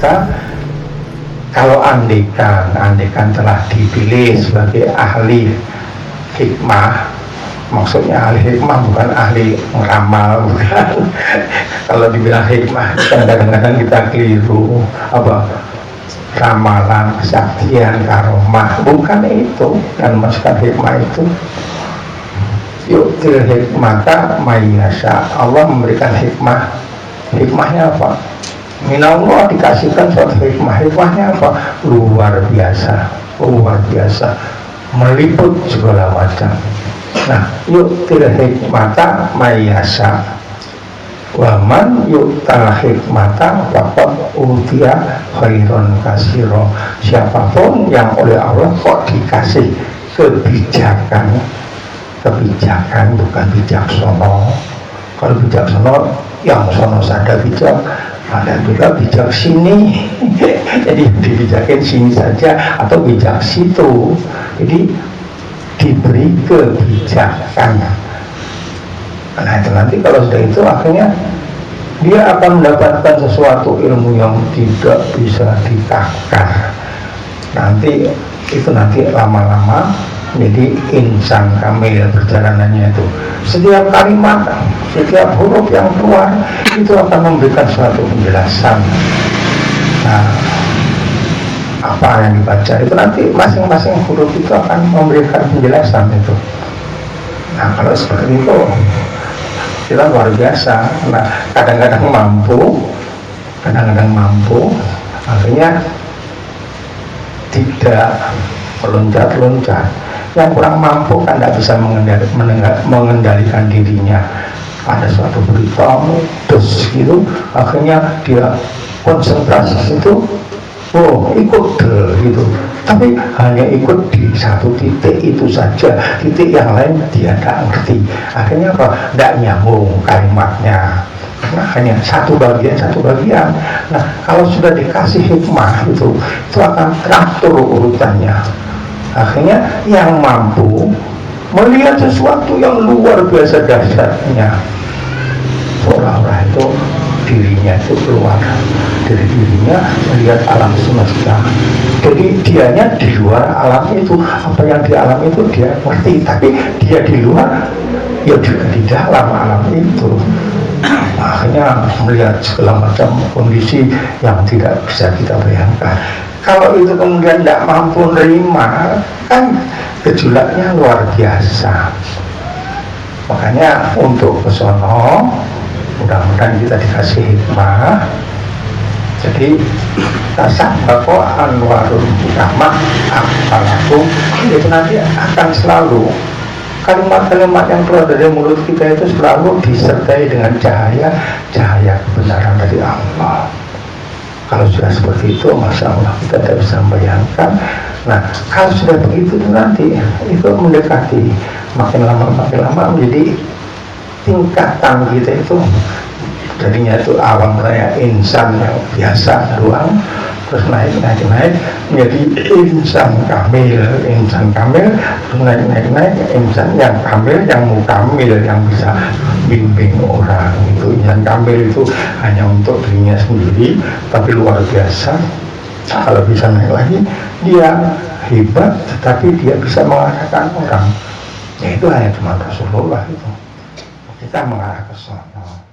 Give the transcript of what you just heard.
kita kalau andekan andekan telah dipilih sebagai ahli hikmah maksudnya ahli hikmah bukan ahli ngeramal bukan. Kalau dibilang hikmah kan kadang-kadang kita keliru apa ramalan kesaktian karomah bukan itu dan masukkan hikmah itu. Yuk hikmata mayasa Allah memberikan hikmah. Hikmahnya apa minallah dikasihkan suatu hikmah. Hikmahnya apa? Luar biasa luar biasa. Meliput segala macam. Nah yuk tidak hikmata mayasa. Waman yuk tal hikmata dapat utia khairon kasiro. Siapa pun yang oleh Allah kok dikasih kebijakan. Kebijakan bukan bijaksono kalau bijaksono yang sono sadar bijak ada juga bijak sini. Jadi dibijakin sini saja atau bijak situ. Jadi diberi kebijakan. Nah itu nanti kalau sudah itu akhirnya dia akan mendapatkan sesuatu ilmu yang tidak bisa ditakar nanti itu nanti lama-lama jadi insan kamil perjalanannya itu. Setiap kalimat setiap huruf yang keluar itu akan memberikan suatu penjelasan. Nah apa yang dibaca itu nanti masing-masing huruf itu akan memberikan penjelasan itu. Nah kalau seperti itu kita luar biasa. Nah kadang-kadang mampu kadang-kadang mampu. Akhirnya tidak meloncat-loncat yang kurang mampu kan tidak bisa mengendalikan dirinya. Ada suatu berita terus gitu akhirnya dia konsentrasi itu oh ikut gitu. Tapi hanya ikut di satu titik itu saja. Titik yang lain dia tidak ngerti. Akhirnya apa? Tidak nyambung kalimatnya. Karena hanya satu bagian satu bagian. Nah kalau sudah dikasih hikmah itu itu akan teratur urutannya akhirnya yang mampu melihat sesuatu yang luar biasa dahsyatnya seolah-olah itu dirinya itu keluar. Dari dirinya melihat alam semesta. Jadi dianya di luar alam itu apa yang di alam itu dia ngerti. Tapi dia di luar ya juga di dalam alam itu. Akhirnya melihat segala macam kondisi yang tidak bisa kita bayangkan kalau itu kemudian tidak mampu nerima kan gejolaknya luar biasa. Makanya untuk kesono mudah-mudahan kita dikasih hikmah. Jadi tasab bako anwarul rahmah apalakum itu nanti akan selalu kalimat-kalimat yang keluar dari mulut kita itu selalu disertai dengan cahaya cahaya kebenaran dari Allah kalau sudah seperti itu Masya Allah kita tidak bisa membayangkan. Nah kalau sudah begitu nanti itu mendekati. Makin lama makin lama menjadi tingkatan kita itu. Jadinya itu awam raya insan yang biasa doang terus naik naik menjadi insan kamil insan kamil terus naik naik naik insan yang kamil yang mukamil yang bisa bimbing orang itu insan kamil itu hanya untuk dirinya sendiri tapi luar biasa kalau bisa naik lagi dia hebat tetapi dia bisa mengarahkan orang ya itu hanya cuma Rasulullah itu kita mengarah ke sana